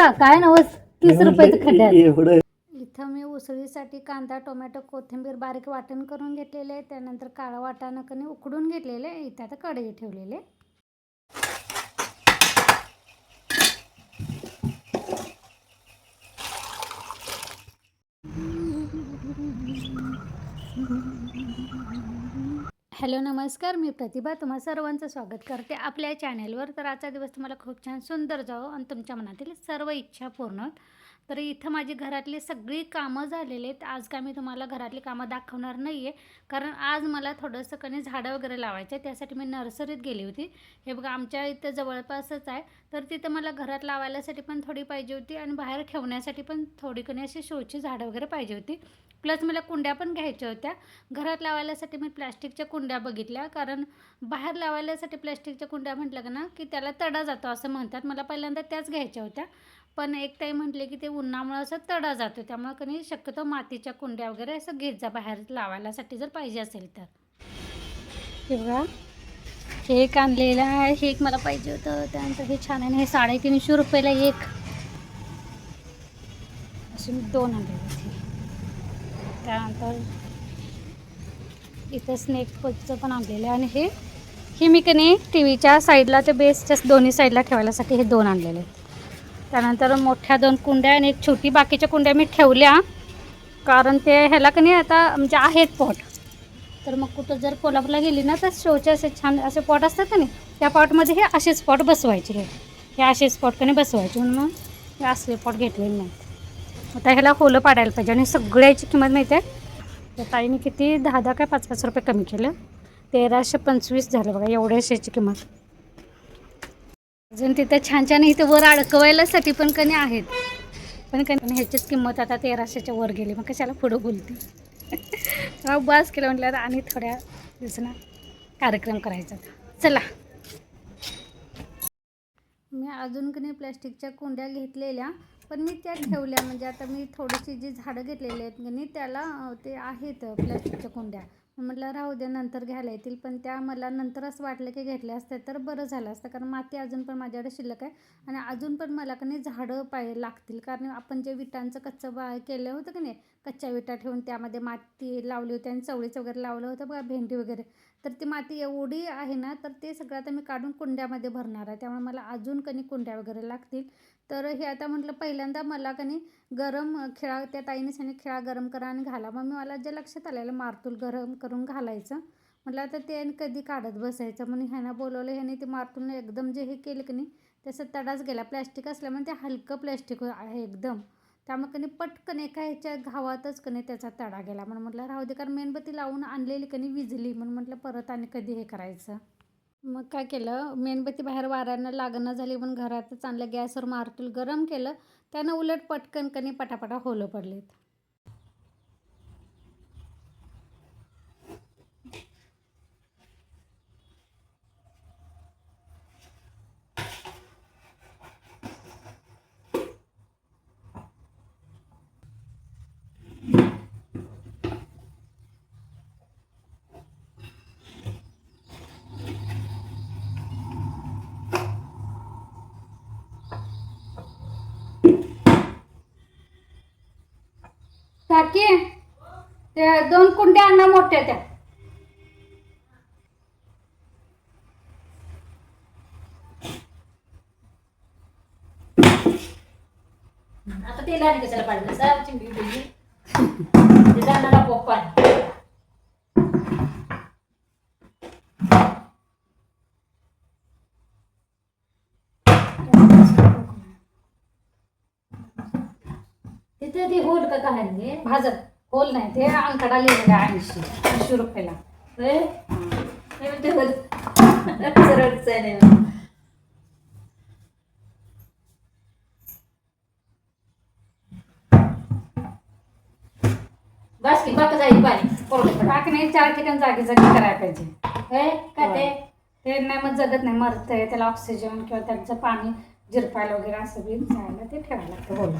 का काय नवस तीस रुपयाचं खड्ड्यात एवढं इथं मी उसळीसाठी कांदा टोमॅटो कोथिंबीर बारीक वाटण करून घेतलेले आहे त्यानंतर काळं वाटाणं कणी उकडून घेतलेले आहे. इथं आता कढई ठेवलेले आहे. हॅलो नमस्कार. मी प्रतिभा. तुम्हा सर्वांचं स्वागत करते आपल्या चॅनेलवर. तर आजचा दिवस तुम्हाला खूप छान सुंदर जावो आणि तुमच्या मनातील सर्व इच्छा पूर्ण तर इथं माझी घरातली सगळी कामं झालेली आहेत. आज काय मी तुम्हाला घरातली कामं दाखवणार नाही आहे कारण आज मला थोडंसं कणी झाडं वगैरे लावायचं आहे त्यासाठी मी नर्सरीत गेली होती. हे बघा आमच्या इथं जवळपासच आहे. तर तिथं मला घरात लावायसाठी पण थोडी पाहिजे होती आणि बाहेर ठेवण्यासाठी पण थोडी कणी अशी शोची झाडं वगैरे पाहिजे होती. प्लस मला कुंड्या पण घ्यायच्या होत्या. घरात लावायसाठी मी प्लॅस्टिकच्या कुंड्या बघितल्या. कारण बाहेर लावायसाठी प्लॅस्टिकच्या कुंड्या म्हटलं का ना की त्याला तडा जातो असं म्हणतात. मला पहिल्यांदा त्याच घ्यायच्या होत्या. पण एक ताई म्हटले की ते उन्हामुळं असं तडा जातो. त्यामुळे कधी शक्यतो मातीच्या कुंड्या वगैरे असं घेत जा. बाहेर लावायसाठी जर पाहिजे असेल तर. बघा. हे एक आणलेलं आहे. हे एक मला पाहिजे होतं. त्यानंतर हे छान आहे हे साडेतीनशे रुपयाला एक. असे मी दोन आणले होते. त्यानंतर इथं स्नेक पचचं पण आणलेलं आहे. आणि हे हे मी कनी टी व्हीच्या साईडला ते बेसच्या दोन्ही साईडला ठेवायलासाठी हे दोन आणलेले आहेत. त्यानंतर मोठ्या दोन कुंड्या आणि एक छोटी बाकीच्या कुंड्या मी ठेवल्या. कारण ते ह्याला कनी आता म्हणजे आहेत पॉट तर मग कुठं जर कोल्हापूरला गेली ना तर शोचे असे छान असे पॉट असतात का नाही त्या पॉटमध्ये हे असे स्पॉट बसवायचे. हे असे स्पॉट कनी बसवायचे. म्हणून मग हे असले पॉट घेतलेले नाही आता ह्याला होलं पाडायला पाहिजे. आणि सगळ्याची किंमत माहिती आहे? तर ताईने किती? दहा दहा काय पाच पाच रुपये कमी केलं. तेराशे पंचवीस झालं बघा एवढ्याशेची किंमत. अजून तिथं छान छान इथं वर अडकवायलासाठी पण कणी आहेत. पण कणी ह्याचीच किंमत आता तेराशेच्या वर गेली. मग कशाला पुढं बोलते? बस केलं म्हटलं आणि थोड्या दिवसांना कार्यक्रम करायचा चला. मी अजून कणी प्लॅस्टिकच्या कुंड्या घेतलेल्या. पण मी त्या ठेवल्या. म्हणजे आता मी थोडीशी जी झाडं घेतलेली आहेत कणी त्याला ते आहेत प्लॅस्टिकच्या कुंड्या. म्हटलं राहू दे नंतर घ्यायला येतील. पण त्या मला नंतर असं वाटलं की घेतल्या असत्या तर बरं झालं असतं. कारण माती अजून पण माझ्याकडे शिल्लक आहे. आणि अजून पण मला का नाही झाडं पाय लागतील. कारण आपण जे विटांचं कच्चं बा केलं होतं की नाही कच्च्या विटा ठेवून त्यामध्ये माती लावली होती आणि चवळीचं वगैरे लावलं होतं बघा भेंडी वगैरे. तर ती माती एवढी आहे ना तर ते सगळं आता मी काढून कुंड्यामध्ये भरणार आहे. त्यामुळे मला अजून कणी कुंड्या वगैरे लागतील. तर हे आता म्हटलं पहिल्यांदा मला कणी गरम खिळा त्या ताईने सांगितलं खिळा गरम करा आणि घाला. मग मी मला जे लक्षात आलेलं मारतूल गरम करून घालायचं. म्हटलं आता ते कधी काढत बसायचं? म्हणून ह्यानं बोलवलं. ह्याने ते मारतूलने एकदम जे हे केलं की नाही त्याचा तडाच गेला. प्लॅस्टिक असल्यामुळे ते हलकं प्लॅस्टिक आहे एकदम. त्यामुळे कणी पटकन एका ह्याच्या घावातच कणी त्याचा तडा गेला. म्हणून म्हटलं राहू दे कारण मेणबत्ती लावून आणलेली कणी विजली. म्हणून म्हटलं परत आणि कधी हे करायचं? मग काय केलं? मेणबत्ती बाहेर वाऱ्यानं लागणं झाली. म्हणून घरातच आणलं. गॅसवर मारतूल गरम केलं. त्यानं उलट पटकन कणी पटापटा होलं पडलेत. काकी त्या दोन कुंड्या आणा मोठ्या त्या. आता ते लाडी कशाला पाडलं? सर चिंबी बिंबी. ते जाणार पप्पा होल का काय रे भाजत. होल नाही. ते अंकडा लिहिलेला ऐंशी ऐंशी रुपयाला. बस की बाका जाईल पाणी टाक नाही चार ठिकाण जागी जागी करायला पाहिजे. होय का ते? ते नाही मग जगत नाही. मरतंय. त्याला ऑक्सिजन किंवा त्यांचं पाणी जिरपायला वगैरे असं बी जायला ते ठेवायला लागतं. होल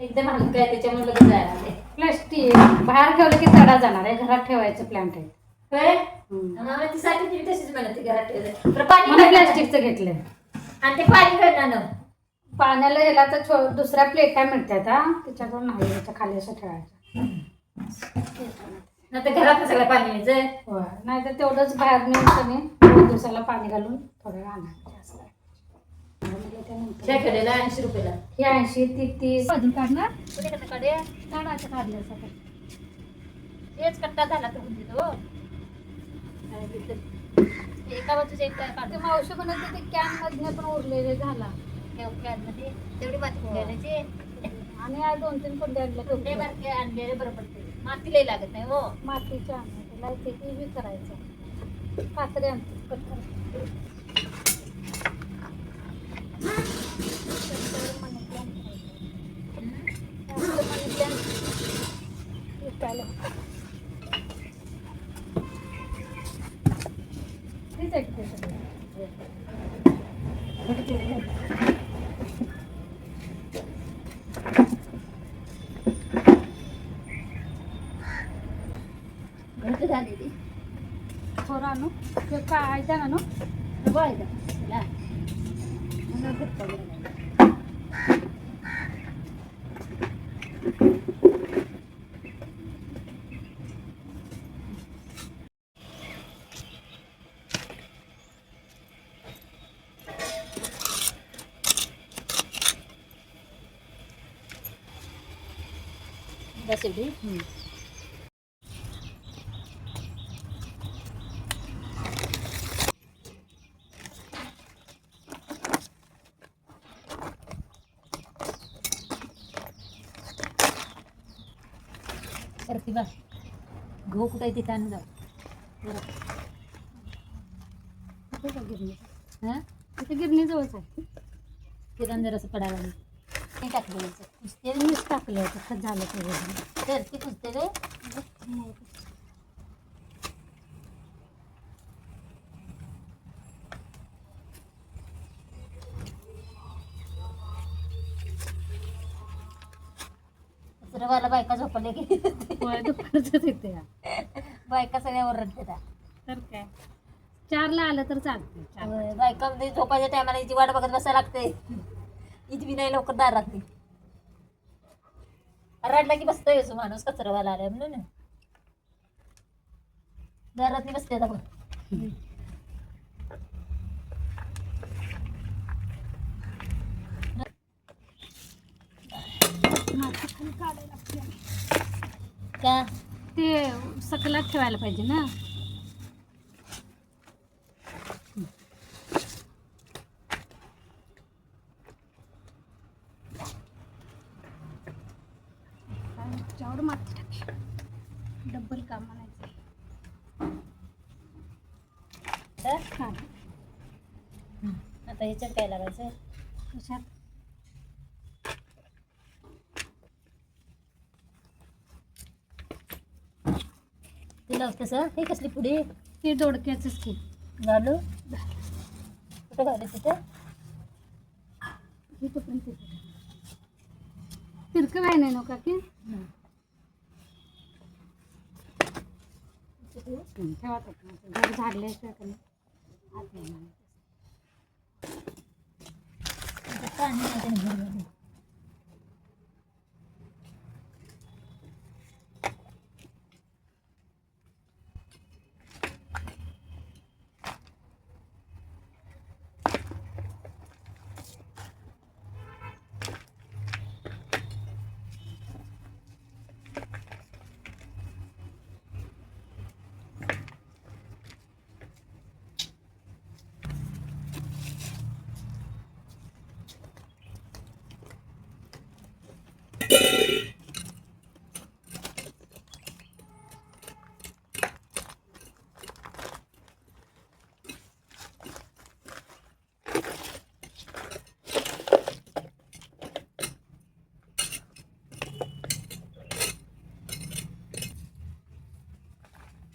एकदम हलकं आहे त्याच्यामुळे लगेच जायला प्लॅस्टिक बाहेर ठेवलं की तडा जाणार आहे घरात ठेवायचं प्लांट आहे. होय? हम्म. मग ती साठी तशीच म्हणते घरात ठेवलं बरं पाणी मला काढणार. प्लॅस्टिकचं घेतलंय. आणि ते पाणी ना पाण्याला ह्याला तर छो दुसऱ्या प्लेटा मिळतात हा त्याच्याकडून नाही याच्या खाली असं ठेवायचं. नाही तर घरात सगळं पाणी यायचं. होय. नाही तर तेवढंच बाहेर नेऊन दिवसाला पाणी घालून थोडं वेळ केलेला ऐंशी रुपयाला हे ऐंशी ती तीस अजून काढणार? कुठे कसं काढे काढायचं काढल्याचं तेच कट्टा झाला तर म्हणजे तो. एका बाजूचा एक ते काढतो मावशी म्हणत होते कॅन मधने पण उरलेले झाला. मध्ये तेवढी माती घालायची आणि आज दोन तीन कुंडे कुंडे आणले बारके आणलेले बरं पडते. माती लई लागत नाही हो. मातीच्या आणले त्याला ते व्ही करायचं. कात्री आणते पटकन विकायला तीच आहे की ते सगळं. घरचं झालेली थोडं आणू ते काय आहे त्या आणू बघायचं त्याला म्हणून घट्ट वगैरे. बस एवढी प्रतिभा गहू कुठे आहे तिथं आणून जाऊ. का गिरणी हां गिरणीजवळच आहे. किरण जर असं पडायला लागलं. नाही टाकलं यायचं कुसते मीच टाकलं होतं खत झालं ते. तर ती कुसते रे दुसऱ्यावाला बायका झोपले की होय दुपारचंच येते बायका सगळ्या ओरडते तर काय? चारला आलं तर चालते चार बायका म्हणजे झोपायच्या टायमाला हिची वाट बघत बसायला लागते इथे बी नाही लवकर दारात ती रडला की बसतोय माणूस कचरावाला आलाय म्हणून. दारात बसते आता बघ माती खाली काढायला लागते. का? ते सकलात ठेवायला पाहिजे ना. डबल काम म्हणायचं हा. आता ह्याच्यात काय लावायचं? कशात? ते लावतेस हं? कसली पुढे ते दोडक्याचंच की. घालू कुठं घालू तिथं हे तिरकं काय नाही नका की. ठेवा झाडले आत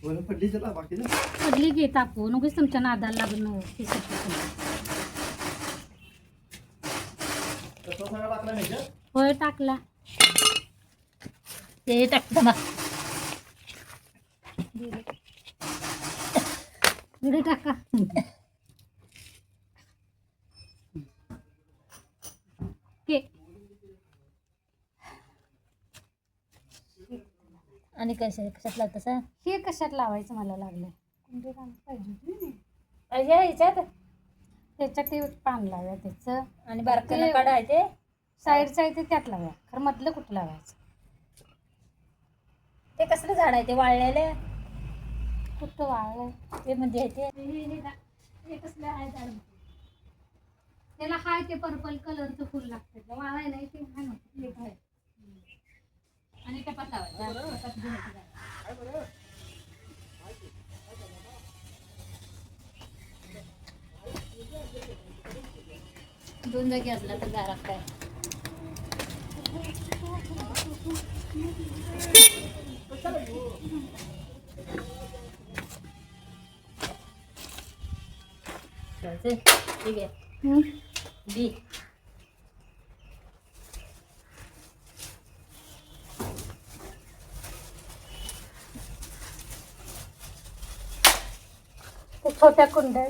पडली चला बाकी ना. पडली की तापू नकोच तुमच्या नादाला लागून का? होय टाकला. ते टाक थांबा. पुढे टाका. हे. आणि कशा कशात लागतं सर हे कशात लावायचं मला लागलं कुंडी लावायला पाहिजे होती ह्याच्यात त्याच्यात ते पान लावूया त्याचं. आणि बारकाला ते- काढा आहे ते? साईडचं आहे ते त्यात लावूया खरं मधलं कुठं लावायचं? ते कसलं झाड आहे ते वाळलेले? कुठं वाळलं ते म्हणजे ते? हे कसलं आहे झाड? त्याला हाय ते पर्पल कलरचं फुल लागतं. वाळाय नाही ते हाय. आणि टपात लावायचा. दोन जागी असला तर दारात काय. ठीक आहे. बी ते छोट्या कुंड्या आहेत. इथं कुठं ठेवायचं इथं कुठं वर? लावायला लागणार. इथे जाऊन ते छोट्या कुंड्या.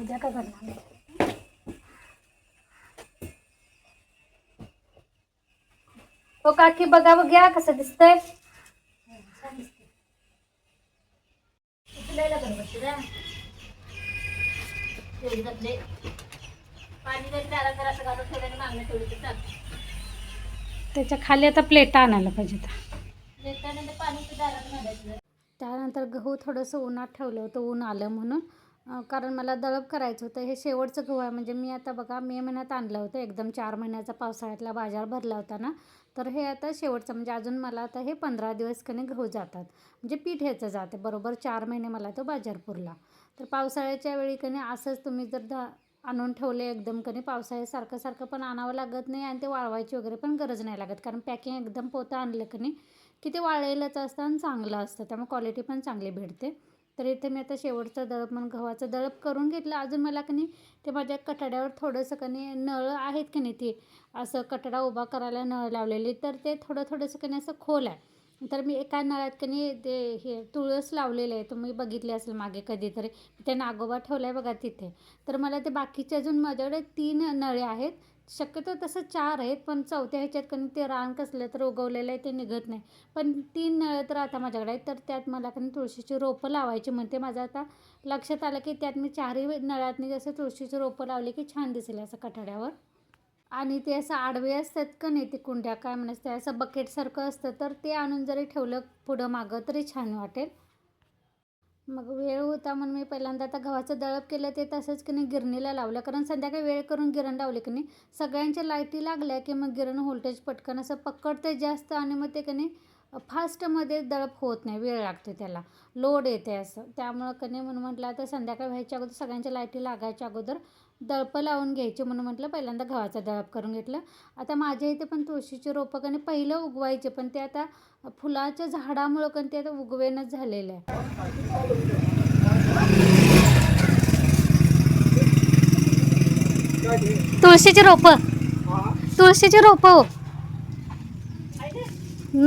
उद्या काय करणार? हो काकी बघा बघ्या कसं दिसतंय. त्याच्याखाली आता प्लेटा आणायला पाहिजेत त्यानंतर गहू थोडंसं उन्हात ठेवलं होतं ऊन आलं म्हणून. कारण मला दळप करायचं होतं. हे शेवटचं गहू आहे. म्हणजे मी आता बघा मे महिन्यात आणलं होतं. एकदम चार महिन्याचा पावसाळ्यातला बाजार भरला होता ना. तर हे आता शेवटचं म्हणजे अजून मला आता हे पंधरा दिवस कने गहू जातात. म्हणजे पीठ ह्याचं जाते बरोबर चार महिने मला तो बाजार पुरला तर पावसाळ्याच्या वेळी कने असंच तुम्ही जर धा आणून ठेवले एकदम कधी पावसाळ्यासारखं सारखं पण आणावं लागत नाही आणि ते वाळवायची वगैरे पण गरज नाही लागत. कारण पॅकिंग एकदम पोतं आणलं कधी की ते वाळलेलंच असतं आणि चांगलं असतं त्यामुळे क्वालिटी पण चांगली भेटते. तर इथे मी आता शेवटचं दळप म्हणून गव्हाचं दळप करून घेतलं. अजून मला कनी ते माझ्या कटाड्यावर थोडंसं कनी नळ आहेत की नाही ते. असं कठडा उभा करायला नळ लावलेली. तर ते थोडं थोडंसं कनी असं खोल आहे. तर मी एका नळात कनी ते हे तुळस लावलेलं आहे. तुम्ही बघितले असेल मागे कधीतरी. ते नागोबा ठेवला आहे बघा तिथे. तर मला ते बाकीचे अजून माझ्याकडे तीन नळे आहेत. शक्यतो तसं चार आहेत पण चौथ्या ह्याच्यात कारण ते रान कसलं तर उगवलेलं आहे ते निघत नाही. पण तीन नळ तर आता माझ्याकडे आहेत तर त्यात मला कारण तुळशीची रोपं लावायची म्हणते. माझं आता लक्षात आलं की त्यात मी चारही नळातनी जसं तुळशीची रोपं लावली की छान दिसेल असं कठाड्यावर. आणि ते असं आडवे असतात का नाही ते कुंड्या काय म्हणायचं ते असं बकेटसारखं असतं तर ते आणून जरी ठेवलं पुढं मागं तरी छान वाटेल. मग वेळ होता म्हणून मी पहिल्यांदा आता गव्हाचं दळप केलं ते तसंच की नाही गिरणीला लावलं. कारण संध्याकाळी वेळ करून गिरण लावली की नाही सगळ्यांच्या लाईटी लागल्या की मग गिरण व्होल्टेज पटकन असं पकडते जास्त आणि मग ते की नाही फास्टमध्ये दळप होत नाही वेळ लागतो त्याला. लोड येते असं. त्यामुळं की नाही म्हणून म्हटलं आता संध्याकाळी व्हायच्या अगोदर सगळ्यांच्या लाईटी लागायच्या अगोदर दळपं लावून घ्यायचे म्हणून म्हटलं पहिल्यांदा गव्हाचा दळप करून घेतलं आता माझ्या इथे पण तुळशीचे रोपं कणी पहिलं उगवायचे पण ते आता फुलाच्या झाडामुळं कणी ते आता उगवेनच झालेलं आहे तुळशीचे रोपं तुळशीचे रोपं हो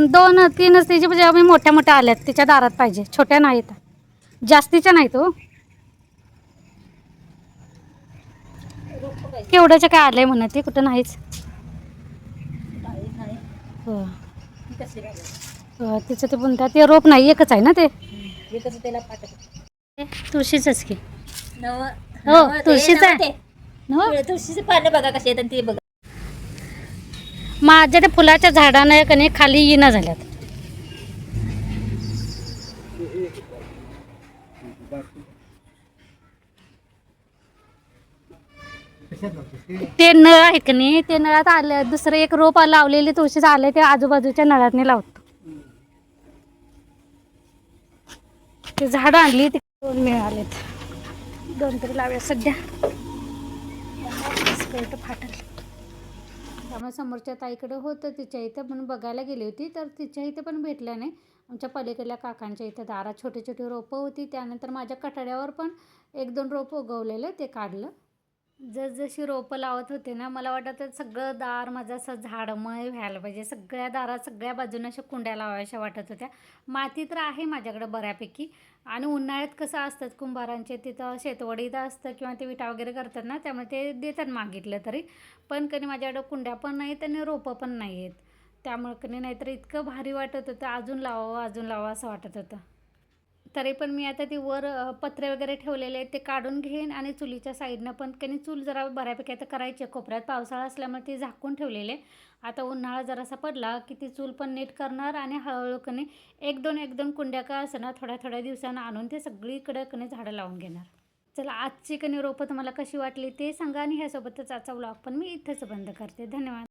दोन तीनच तिचे म्हणजे आम्ही मोठ्या मोठ्या आल्यात तिच्या दारात पाहिजे छोट्या नाहीत जास्तीच्या नाहीत हो केवढ्याच्या काय आलंय म्हणत ते कुठं नाहीच. नाही नाही हो. हो, तिचं ते म्हणतात ते रोप नाही एकच आहे ना ते? तुळशीचंच की. नव हो, तुळशीचं आहे. हो तुळशीचे पानं बघा कसे आणि ते बघा. माझ्या त्या फुलाच्या झाडानं कणी खाली येणं झाल्यात. ते? नळ आहेत का नाही ते नळात आलं दुसरं एक रोप लावलेले तुळशी आले ते आजूबाजूच्या नळातनी लावतो. ते झाड आणली ते दोन मिळालेत. दोन तरी लावूया सध्या. स्कर्ट फाटल. त्यामुळे समोरच्या ताईकडे होतं तिच्या इथं पण बघायला गेली होती तर तिच्या इथं पण भेटलं नाही. आमच्या पलीकडल्या काकांच्या इथं दारात छोटी छोटी रोपं होती त्यानंतर माझ्या कटाड्यावर पण एक दोन रोपं उगवलेलं ते काढलं. जसजशी रोपं लावत होते ना मला वाटतं सगळं दार माझं असं झाडमय व्हायला पाहिजे. सगळ्या दारात सगळ्या बाजूनं अशा कुंड्या लावायच्या वाटत होत्या. माती तर आहे माझ्याकडे बऱ्यापैकी. आणि उन्हाळ्यात कसं असतात कुंभारांचे तिथं शेतवडीत असतं किंवा ते विटा वगैरे करतात ना त्यामुळे ते देतात मागितलं तरी. पण कधी माझ्याकडं कुंड्या पण नाहीत आणि रोपं पण नाही आहेत त्यामुळे कधी नाहीतर इतकं भारी वाटत होतं अजून लावावं अजून लावावं असं वाटत होतं. तरी पण मी आता ते वर पत्रे वगैरे ठेवलेले आहेत ते काढून घेईन आणि चुलीच्या साईडनं पण त्यांनी चूल जरा बऱ्यापैकी आता करायची आहे. कोपऱ्यात पावसाळा असल्यामुळे ते झाकून ठेवलेले आता उन्हाळा जरासा पडला की ती चूल पण नीट करणार आणि हळूहळू कणी एक दोन एक दोन कुंड्या का असं ना थोड्या थोड्या दिवसानं आणून ते सगळीकडे कणी झाडं लावून घेणार. चला आजची कणी रोपं तुम्हाला कशी वाटली ते सांगा आणि ह्यासोबतच आजचा व्लॉग पण मी इथंच बंद करते. धन्यवाद.